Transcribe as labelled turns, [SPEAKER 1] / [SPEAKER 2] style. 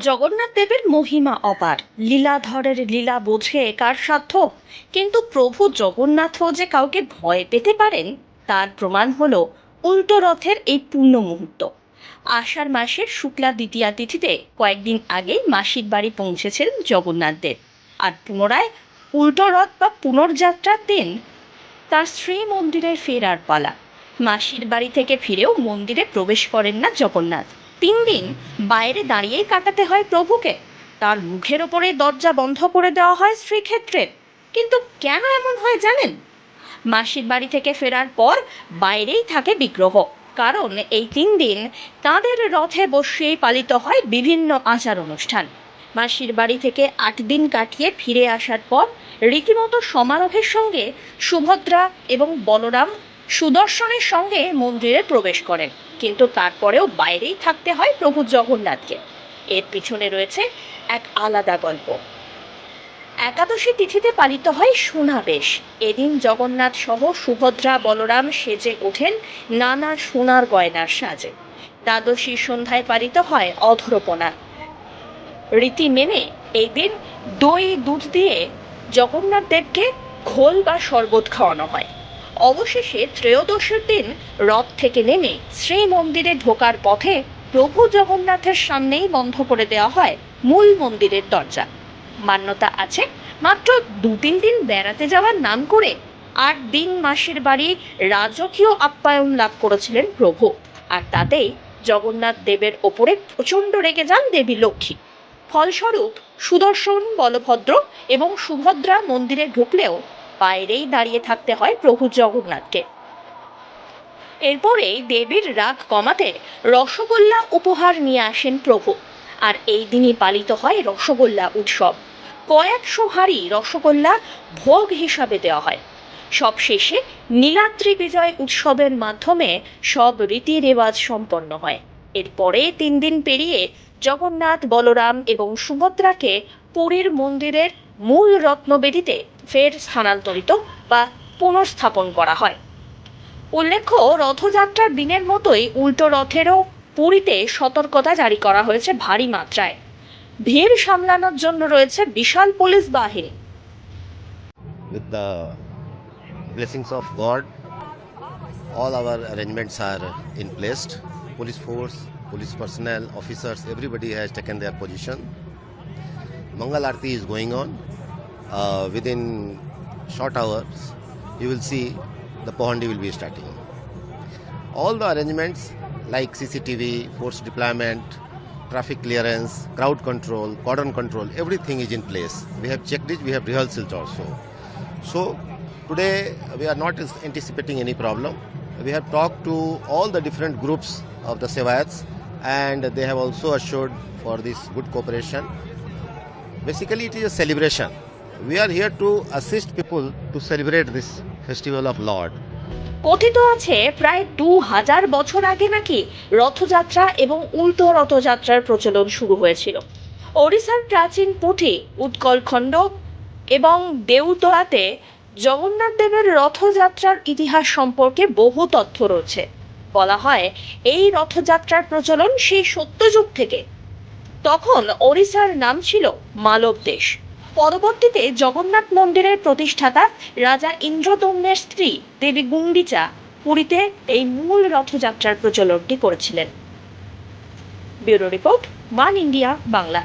[SPEAKER 1] জগন্নাথ দেবের মহিমা অপার। লীলাধরের লীলা বোঝে কার সাধ্য? কিন্তু প্রভু জগন্নাথও যে কাউকে ভয় পেতে পারেন, তার প্রমাণ হলো উল্টো রথের এই পূর্ণ মুহূর্ত। আষাঢ় মাসের শুক্লা দ্বিতীয়া তিথিতে কয়েকদিন আগে মাসির বাড়ি পৌঁছেছেন জগন্নাথ দেব। আর পুনরায় উল্টো রথ বা পুনর্যাত্রার দিন তার শ্রী মন্দিরের ফেরার পালা। মাসির বাড়ি থেকে ফিরেও মন্দিরে প্রবেশ করেন না জগন্নাথ। তিন দিন বাইরে দাঁড়িয়েই কাটাতে হয় প্রভুকে। তার মুখের ওপরে দরজা বন্ধ করে দেওয়া হয় শ্রীক্ষেত্রের। কিন্তু কেন এমন হয় জানেন? মাসির বাড়ি থেকে ফেরার পর বাইরেই থাকে বিগ্রহ। কারণ এই তিন দিন তাদের রথে বসিয়েই পালিত হয় বিভিন্ন আচার অনুষ্ঠান। মাসির বাড়ি থেকে আট দিন কাটিয়ে ফিরে আসার পর রীতিমতো সমারোহের সঙ্গে সুভদ্রা এবং বলরাম সুদর্শনের সঙ্গে মন্দিরে প্রবেশ করেন, কিন্তু তারপরেও বাইরেই থাকতে হয় প্রভু জগন্নাথকে। এর পিছনে রয়েছে এক আলাদা গল্প। একাদশী তিথিতে পালিত হয় সোনাবেশ। এদিন জগন্নাথ সহ সুভদ্রা, বলরাম সেজে ওঠেন নানা সোনার গয়নার সাজে। দ্বাদশী সন্ধ্যায় পালিত হয় অধরপনা। রীতি মেনে এই দিন দই, দুধ দিয়ে জগন্নাথ দেবকে ঘোল বা শরবত খাওয়ানো হয়। অবশেষে ত্রয়োদশের দিন রথ থেকে নেমে শ্রী মন্দিরে ঢোকার পথে প্রভু জগন্নাথের সামনেই বন্ধ করে দেওয়া হয় মূল মন্দিরের দরজা। মান্যতা আছে, মাত্র দু তিন দিন বেড়াতে যাওয়ার নাম করে আট দিন মাসের বাড়ি রাজকীয় আপ্যায়ন লাভ করেছিলেন প্রভু। আর তাতেই জগন্নাথ দেবের ওপরে প্রচণ্ড রেগে যান দেবী লক্ষ্মী। ফলস্বরূপ সুদর্শন, বলভদ্র এবং সুভদ্রা মন্দিরে ঢুকলেও বাইরেই দাঁড়িয়ে থাকতে হয় প্রভু জগন্নাথকে। এরপরে দেবীর রাগ কমাতে রসগোল্লা উপহার নিয়ে আসেন প্রভু। আর এই দিনই পালিত হয় রসগোল্লা উৎসব। কয়েকশো হাঁড়ি রসগোল্লা ভোগ হিসাবে দেওয়া হয়। সবশেষে নীলাদ্রি বিজয় উৎসবের মাধ্যমে সব রীতি রেওয়াজ সম্পন্ন হয়। এরপরে তিন দিন পেরিয়ে জগন্নাথ, বলরাম এবং সুভদ্রাকে পুরীর মন্দিরের মূল রত্নবেদিতে ফের স্থানান্তরিত বা পুনঃস্থাপন করা হয় উল্লেখ্য রথযাত্রার দিনের মতোই উল্টো রথেরও পুরীতে সতর্কতা জারি করা হয়েছে ভারী মাত্রায় ভিড় সামলানোর জন্য রয়েছে বিশাল পুলিশ বাহিনী
[SPEAKER 2] with the blessings of God, all our arrangements are in place. Police force, police personnel, officers, everybody has taken their position. Mangal Arti is going on. Uh, within short hours, you will see the Pohandi will be starting. All the arrangements like CCTV, force deployment, traffic clearance, crowd control, cordon control, everything is in place. We have checked it, we have rehearsals also. So today we are not anticipating any problem. We have talked to all the different groups of the Sevayats and they have also assured for this good cooperation. Basically it is a celebration. We are here to assist people to celebrate this festival of Lord.
[SPEAKER 1] কথিত আছে, প্রায় দু হাজার বছর আগে নাকি রথযাত্রা এবং উল্টো রথযাত্রার প্রচলন শুরু হয়েছিল। ওড়িশার প্রাচীন পুঁথি উৎকলখণ্ড এবং দেউতলাতে জগন্নাথ দেবের রথযাত্রার ইতিহাস সম্পর্কে বহু তথ্য রয়েছে। বলা হয়, এই রথযাত্রার প্রচলন সেই সত্যযুগ থেকে। তখন ওড়িশার নাম ছিল মালব দেশ। পরবর্তীতে জগন্নাথ মন্দিরের প্রতিষ্ঠাতা রাজা ইন্দ্রদম্নের স্ত্রী দেবী গুন্ডিচা পুরীতে এই মূল রথযাত্রার প্রচলনটি করেছিলেন। Bureau report, One India, Bangla.